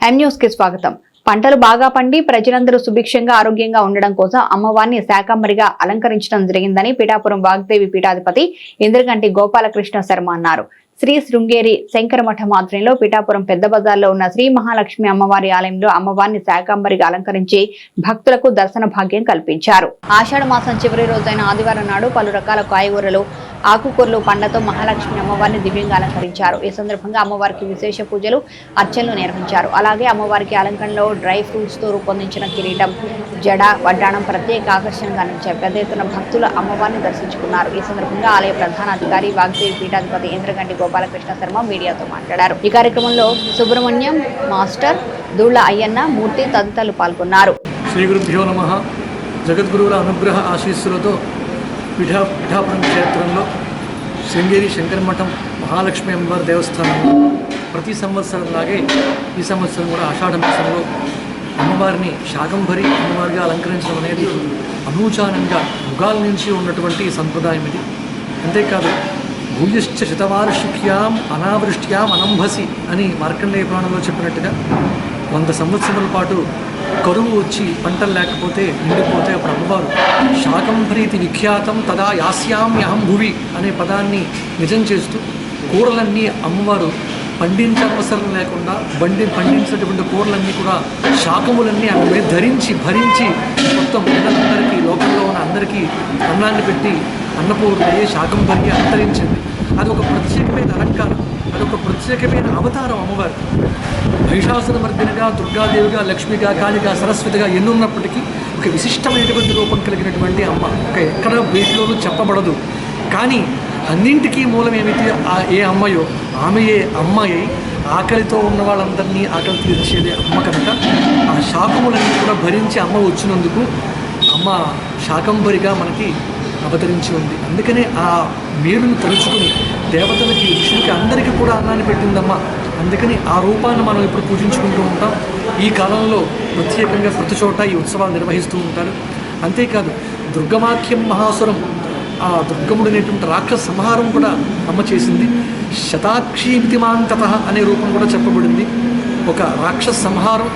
కి స్వాగతం. పంటలు బాగా పండి ప్రజలందరూ సుభిక్షంగా ఆరోగ్యంగా ఉండడం కోసం అమ్మవారిని శాకంబరిగా అలంకరించడం జరిగిందని పిఠాపురం వాగ్దేవి పీఠాధిపతి ఇంద్రగంటి గోపాలకృష్ణ శర్మ అన్నారు. శ్రీ శృంగేరి శంకరమఠం ఆధ్వర్యంలో పిఠాపురం పెద్ద బజార్లో ఉన్న శ్రీ మహాలక్ష్మి అమ్మవారి ఆలయంలో అమ్మవారిని శాకంబరిగా అలంకరించి భక్తులకు దర్శన భాగ్యం కల్పించారు. ఆషాఢ మాసం చివరి రోజైన ఆదివారం నాడు పలు రకాల కాయగూరలు ఆకుకూరలు పండ్లతో మహాలక్ష్మి అమ్మవారిని దివ్యంగా అలంకరించారు. ఈ సందర్భంగా అమ్మవారికి విశేష పూజలు అర్చనలు నిర్వహించారు. అలాగే అమ్మవారికి అలంకరణలో డ్రై ఫ్రూట్స్తో రూపొందించిన కిరీటం జడ వడ్డాణం ప్రత్యేక ఆకర్షణగా నిలిచారు పెద్ద ఎత్తున భక్తులు అమ్మవారిని దర్శించుకున్నారు. ఈ సందర్భంగా ఆలయ ప్రధాన అధికారి వాగ్దేవి పీఠాధిపతి ఇంద్రగంటి గోపాలకృష్ణ శర్మ మీడియాతో మాట్లాడారు. ఈ కార్యక్రమంలో సుబ్రహ్మణ్యం మాస్టర్ దూళ్ళ అయ్యన్న మూర్తి తదితరులు పాల్గొన్నారు. శ్రీ గురుభ్యో నమ. జగద్గురువుల అనుగ్రహ ఆశీస్సులతో పిఠా పిఠాపురం క్షేత్రంలో శృంగేరి శంకరమఠం మహాలక్ష్మి అమ్మవారి దేవస్థానంలో ప్రతి సంవత్సరంలాగే ఈ సంవత్సరం కూడా ఆషాఢ మాసంలో అమ్మవారిని శాకంభరి అమ్మవారిగా అలంకరించడం అనేది అనూచానంగా యుగాల నుంచి ఉన్నటువంటి సంప్రదాయం ఇది. అంతేకాదు భూయిశ్చ శతవార్షిక్యాం అనావృష్ట్యాం అనంభసి అని మార్కండేయ పురాణంలో చెప్పినట్టుగా వంద సంవత్సరాల పాటు కరువు వచ్చి పంటలు లేకపోతే నిండిపోతే అప్పుడు అమ్మవారు శాకంభరీతి విఖ్యాతం తదా యాస్యామ్యహం భువి అనే పదాన్ని నిజం చేస్తూ కూరలన్నీ అమ్మవారు పండించవసరం లేకుండా బండి పండించినటువంటి కూరలన్నీ కూడా శాకములన్నీ ఆమె ధరించి భరించి మొత్తం పిల్లలందరికీ లోకంలో ఉన్న అందరికీ అన్నాన్ని పెట్టి అన్నపూర్ణయ్యే శాకంభరి అంతరించింది. అది ఒక ప్రత్యేకమైన అలంకారం. అది ఒక ప్రత్యేకమైన అవతారం అమ్మవారు. మహిషాసురమర్దినిగా దుర్గాదేవిగా లక్ష్మిగా కాళిగా సరస్వతిగా ఎన్నున్నప్పటికీ ఒక విశిష్టమైనటువంటి రూపం కలిగినటువంటి అమ్మ. ఒక ఎక్కడ వీటిలోనూ చెప్పబడదు. కానీ అన్నింటికీ మూలం ఏమిటి? ఆ ఏ అమ్మయో ఆమెయే అమ్మాయి ఆకలితో ఉన్న వాళ్ళందరినీ ఆకలి తీర్చేది అమ్మ కనుక ఆ శాకములన్నీ కూడా భరించి అమ్మ వచ్చినందుకు అమ్మ శాకంబరిగా మనకి అవతరించి ఉంది. అందుకనే ఆ మేలును తలుచుకుని దేవతలకి ఋషులకి అందరికీ కూడా అన్నాన్ని పెట్టిందమ్మ. అందుకని ఆ రూపాన్ని మనం ఇప్పుడు పూజించుకుంటూ ఉంటాం. ఈ కాలంలో ప్రత్యేకంగా ప్రతి చోట ఈ ఉత్సవాలు నిర్వహిస్తూ ఉంటారు. అంతేకాదు దుర్గమాఖ్యం మహాసురం ఆ దుర్గముడు అనేటువంటి రాక్షస సంహారం కూడా అమ్మ చేసింది. శతాక్షీమితిమాంతత అనే రూపం కూడా చెప్పబడింది. ఒక రాక్షస సంహారం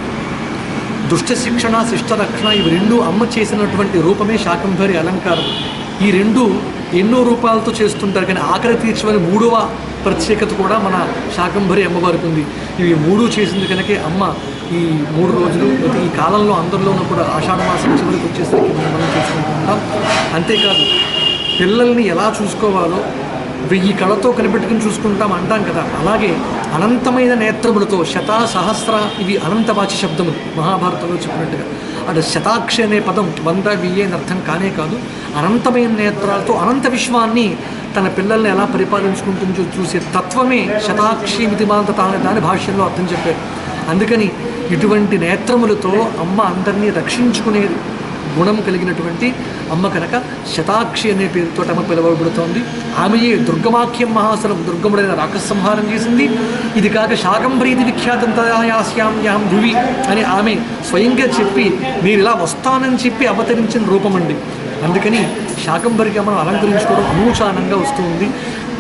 దుష్ట శిక్షణ శిష్ట రక్షణ ఇవి రెండు అమ్మ చేసినటువంటి రూపమే శాకంభరి అలంకారం. ఈ రెండు ఎన్నో రూపాలతో చేస్తుంటారు కానీ ఆకలి తీర్చమని మూడవ ప్రత్యేకత కూడా మన శాకంభరి అమ్మవారికి ఉంది. ఇవి మూడు చేసింది కనుక అమ్మ ఈ మూడు రోజులు ఈ కాలంలో అందరిలోనూ కూడా ఆషాఢ మాసం చివరికి వచ్చేసరికి మనం మనం అంతేకాదు పిల్లల్ని ఎలా చూసుకోవాలో వెయ్యి కళతో కనిపెట్టుకుని చూసుకుంటాం అంటాం కదా. అలాగే అనంతమైన నేత్రములతో శత సహస్ర ఇవి అనంతవాచి శబ్దములు మహాభారతంలో చెప్పినట్టుగా. అంటే శతాక్షి అనే పదం వంద వెయ్యి అని అర్థం కానే కాదు. అనంతమైన నేత్రాలతో అనంత విశ్వాన్ని తన పిల్లల్ని ఎలా పరిపాలించుకుంటుందో చూసే తత్వమే శతాక్షి మితిమాంతత అనే దాని భాష్యంలో అర్థం చెప్పారు. అందుకని ఇటువంటి నేత్రములతో అమ్మ అందరినీ రక్షించుకునే గుణం కలిగినటువంటి అమ్మ కనుక శతాక్షి అనే పేరుతో ఆమె పిలువబడుతోంది. ఆమెయే దుర్గమాఖ్యం మహాసనం దుర్గముడైన రాకసంహారం చేసింది. ఇది కాక శాకంభరీతి విఖ్యాతంతయాస్యామ్యాం ధువి అని ఆమె స్వయంగా చెప్పి నేను ఇలా వస్తానని చెప్పి అవతరించిన రూపమండి. అందుకని శాకంభరిగా మనం అలంకరించుకోవడం అనూచానంగా వస్తుంది.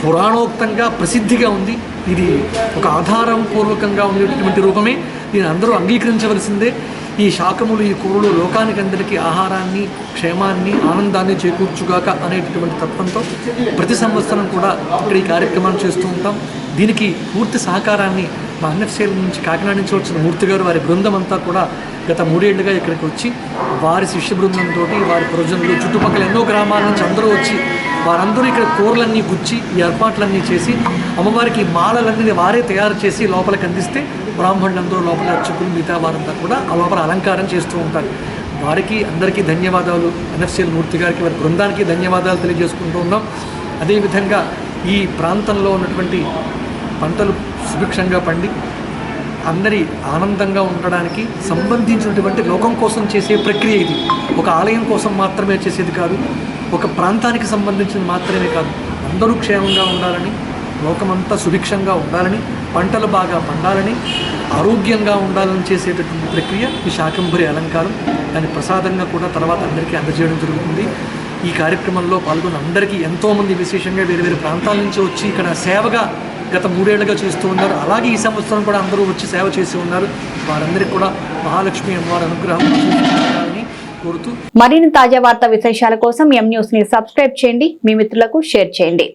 పురాణోక్తంగా ప్రసిద్ధిగా ఉంది. ఇది ఒక ఆధారం పూర్వకంగా ఉండేటటువంటి రూపమే. దీని అందరూ అంగీకరించవలసిందే. ఈ శాకములు ఈ కూరలు లోకానికి అందరికీ ఆహారాన్ని క్షేమాన్ని ఆనందాన్ని చేకూర్చుగాక అనేటటువంటి తత్వంతో ప్రతి సంవత్సరం కూడా ఇక్కడ ఈ కార్యక్రమాన్ని చేస్తూ ఉంటాం. దీనికి పూర్తి సహకారాన్ని మా అన్నశైలి నుంచి కాకినాడ నుంచి వచ్చిన మూర్తి గారు వారి బృందం అంతా కూడా గత మూడేళ్ళుగా ఇక్కడికి వచ్చి వారి శిష్య బృందంతో వారి ప్రజలు చుట్టుపక్కల ఎన్నో గ్రామాల నుంచి అందరూ వచ్చి వారందరూ ఇక్కడ కూరలన్నీ గుచ్చి ఈ ఏర్పాట్లన్నీ చేసి అమ్మవారికి మాలలన్నీ వారే తయారు చేసి లోపలికి అందిస్తే బ్రాహ్మణులందరూ లోపల అర్చకులు మిగతా వారంతా కూడా ఆ లోపల అలంకారం చేస్తూ ఉంటారు. వారికి అందరికీ ధన్యవాదాలు. ఎన్ఎఫ్సిఎల్ మూర్తి గారికి వారి బృందానికి ధన్యవాదాలు తెలియజేసుకుంటూ ఉన్నాం. అదేవిధంగా ఈ ప్రాంతంలో ఉన్నటువంటి పంటలు సుభిక్షంగా పండి అందరి ఆనందంగా ఉండడానికి సంబంధించినటువంటి లోకం కోసం చేసే ప్రక్రియ ఇది. ఒక ఆలయం కోసం మాత్రమే చేసేది కాదు ఒక ప్రాంతానికి సంబంధించింది మాత్రమే కాదు. అందరూ క్షేమంగా ఉండాలని లోకమంతా సుభిక్షంగా ఉండాలని పంటలు బాగా పండాలని ఆరోగ్యంగా ఉండాలని చేసేటటువంటి ప్రక్రియ ఈ శాకంభరి అలంకారం. దాని ప్రసాదంగా కూడా తర్వాత అందరికీ అందజేయడం జరుగుతుంది. ఈ కార్యక్రమంలో పాల్గొన్న అందరికీ ఎంతోమంది విశేషంగా వేరు వేరు ప్రాంతాల నుంచి వచ్చి ఇక్కడ సేవగా గత మూడేళ్ళుగా చేస్తూ ఉన్నారు. అలాగే ఈ సంవత్సరం కూడా అందరూ వచ్చి సేవ చేసి ఉన్నారు. వారందరికీ కూడా మహాలక్ష్మి అమ్మవారి అనుగ్రహం కోరుతూ మరిన్ని తాజా వార్తా విశేషాల కోసం ఎం న్యూస్ని సబ్స్క్రైబ్ చేయండి. మీ మిత్రులకు షేర్ చేయండి.